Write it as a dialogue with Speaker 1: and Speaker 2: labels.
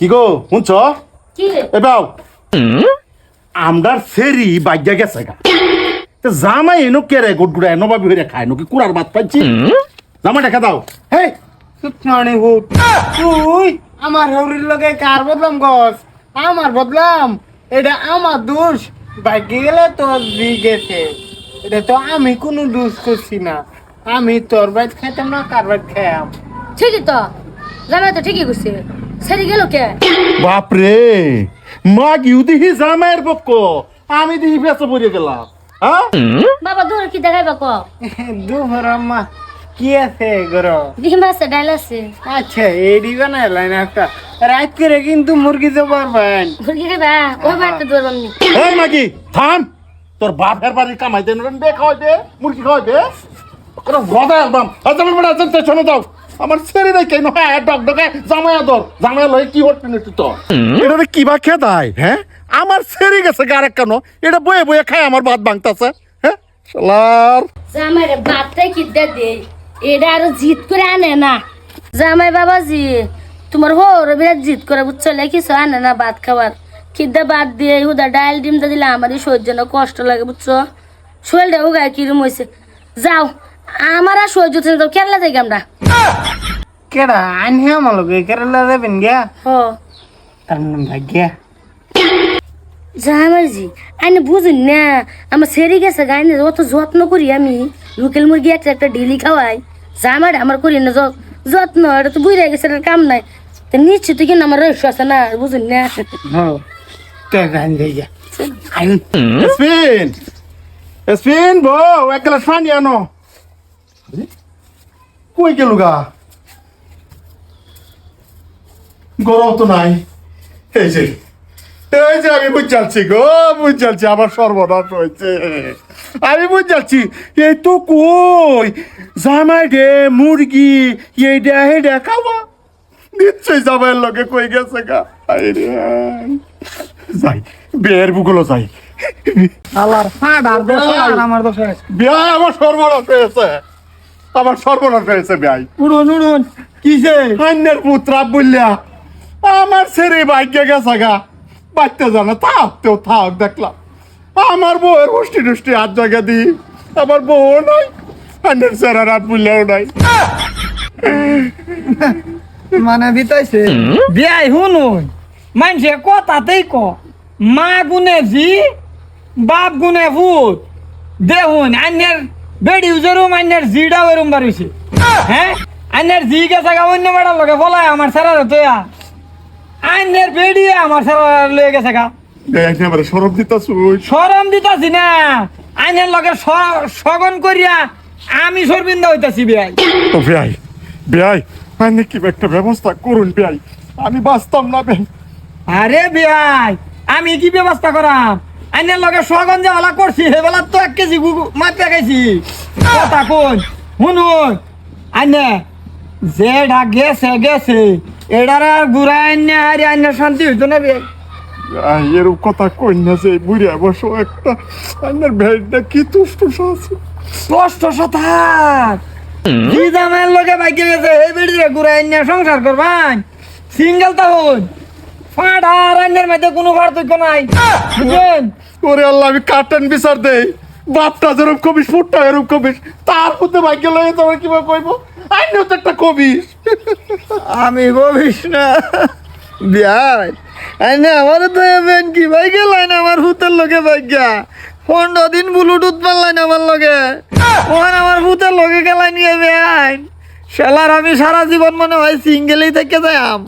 Speaker 1: কি গো শুনছ?
Speaker 2: কি রে?
Speaker 1: এবাও আমদার সেরি বাজ্যা গেছে গা। তে জামাই এনো কেরে গোট গুড়া এনো বাবি হইরে খায় নাকি কুড়ার ভাত পাইছি? জামা দেখা দাও। হেই!
Speaker 3: সুতমানি হুট তুই আমার হরির লগে কার বদলাম গছ? আমার বদলাম। এটা আমার দোষ। বাইকে গেলে তোর দি গেছে। এটা তো আমি কোনো দোষ করছি না। আমি তোর বাইত খাইতাম না কার বাইত খাইয়াম?
Speaker 2: ঠিকই তো। জামাই তো ঠিকই করছে। সেরে গেল কে?
Speaker 1: বাপরে মা গিউ দিহি জামাইয়ের পক্ষ আমি দিহি বেঁচে পড়ে গেলাম হ্যাঁ?
Speaker 2: বাবা দূর কি দেখাইবা ক
Speaker 3: দুপুর আম্মা কি আছে গর?
Speaker 2: ডিম আছে ডাইল আছে।
Speaker 3: আচ্ছা এডি বানাইলেন একটা। রাত করে কিন্তু মুরগি জবার পাবেন
Speaker 2: মুরগি খাইবা? ওই বাড়তে দূর বামনি
Speaker 1: এই মাগি থাম। তোর বাপের বাড়ির কামাই দেন বে খাওয়াই দে মুরগি খাওয়াই দে ওরা রদা একদম। আচ্ছা বড় আচ্ছা শোনো দাও আমার ছেড়ে নাই কেন? হ্যাঁ ডক ডকে জামাই আদর জামাই লয় কি হচ্ছে না তুই তো? এটা কি বা খেয়ে দেয় হ্যাঁ? আমার ছেড়ে গেছে গারেক কেন? এটা বয়ে বয়ে খায় আমার ভাত ভাঙতাছে হ্যাঁ? শালার।
Speaker 2: জামাই রে বাতটাই কিদ্দা দে এটা আরও জিত করে আনে না। জামাই বাবাজি তোমার হোর বিরাট জিত করে বুঝছ লে কিছু আনে না ভাত খাবার। কিদ্দা বাদ দিয়ে হুদা ডাইল ডিমটা দিলে আমারই সহ্য না কষ্ট লাগে বুঝছ। শরীরটা উগায় কিরম হয়েছে যাও আমার আর সহ্য হচ্ছে না কেরালা যাই আমরা?
Speaker 3: কেডা আনহি আমার লগে কেরালা যাবেন গিয়া?
Speaker 2: হ।
Speaker 3: তার নাম ভাগ্যা।
Speaker 2: জামাই জি আইনে বুঝুন না আমার সেরে গেছে গাইনে অত যত্ন করি আমি। লোকেল মুরগি একটা একটা ডেলি খাওয়াই। জামাই আমার করি না যত্ন এটা তো বুঝে গেছে এটার কাম নাই। তো নিশ্চিত কিন্তু আমার রহস্য আছে না বুঝুন না।
Speaker 3: আইন।
Speaker 1: স্পিন! স্পিন বউ এক গ্লাস পানি আনো। কই গেল গা? গরম তো নাই। এই যে এই যে আমি বুঝ যাচ্ছি গো বুঝ যাচ্ছি আমার সর্বনাশ হয়েছে। আমি বুঝ যাচ্ছি এই তো কই? জামাই ডে মুরগি এই ডে এই ডে খাওয়া। নিশ্চয়ই জামাইয়ের লগে কই গেছে গা? রে। যাই বের বুগুলো যাই।
Speaker 3: আল্লাহর দোষ আমার দোষ
Speaker 1: বিয়াই আমার সর্বনাশ হয়েছে। আমার সর্বনাশ হয়েছে বিয়াই
Speaker 3: উড়ুন উড়ুন কিসে?
Speaker 1: অন্যের পুত্রা বললা আমার ছেড়ে বাইকে গেছে গা। বাচ্চা জানা থাক তো থাক দেখলাম। আমার বউয়ের গোষ্ঠী টুষ্টি হাত জায়গা দি আমার বউ নাই অন্যের ছেড়ে রাত বললেও নাই।
Speaker 3: মানে বিতাইছে? বিয়াই হুনুন মানছে কথাতেই ক মা গুনে জি বাপ গুনে ভূত দেহুন আন্যের বেডি উজরুম আন্যের জিডা ওরম বাড়িছে। হ্যাঁ? আন্যের জি গেছে গা অন্য বেড়ার লগে বলাই আমার সারা তোয়া আন্যের বেডি আমার সারা লয়ে গেছে গা।
Speaker 1: সরব দিতাছ।
Speaker 3: সরম দিতাছি না। আইনের লগে সগন করিয়া আমি সরবিন্দা হইতাছি বিয়াই।
Speaker 1: তো বিয়াই বিয়াই মানে কি একটা ব্যবস্থা করুন বিয়াই। আমি বাঁচতাম না বে।
Speaker 3: আরে বিয়াই আমি কি ব্যবস্থা করাম? আইনের লগে সগন যে বেলা করছি সেবেলা তো এক কেজি গুগু মাপে খাইছি কথা কোন শুনুন। আইনে যে ঢাক গেছে গেছে এটার আর ঘুরাই আইনে আরে আইনে শান্তি হইতো না
Speaker 1: আই, এরকম কথা কই না যে বুড়ি অবশ্য একটা। আন্নার ভেড়টা কি তুষ্ট আছে?
Speaker 3: কষ্ট সথাক জি দামের লগে বাইকে গেছে এই বেড়িয়ে ঘুরে আইনা সংসার করবান? সিঙ্গেল তাহন ফাটা রান্নার মধ্যে কোনো পার্থক্য নাই। বুঝলেন?
Speaker 1: ওরে আল্লাহ, আমি কার্টেন বিচার দেই। বাপটা যেরকম কবিস ফুটটা এরকম কবিস তার মধ্যে ভাগ্য লয়ে তোমার কীভাবে কইব? আইনেও তো একটা কবিস
Speaker 3: আমি বলিস না। বিয়াই আইনে আমার তো এবেন কি ভাই গেলেন আমার ভূতের লগে ভাগ্যা। পনেরো দিন ব্লুটুথ পারলেন আমার লগে। ওখানে আমার ভূতের লগে গেলাই নিয়ে বেআইন শালার, আমি সারা জীবন মনে হয় সিঙ্গেলই থেকে যাই আম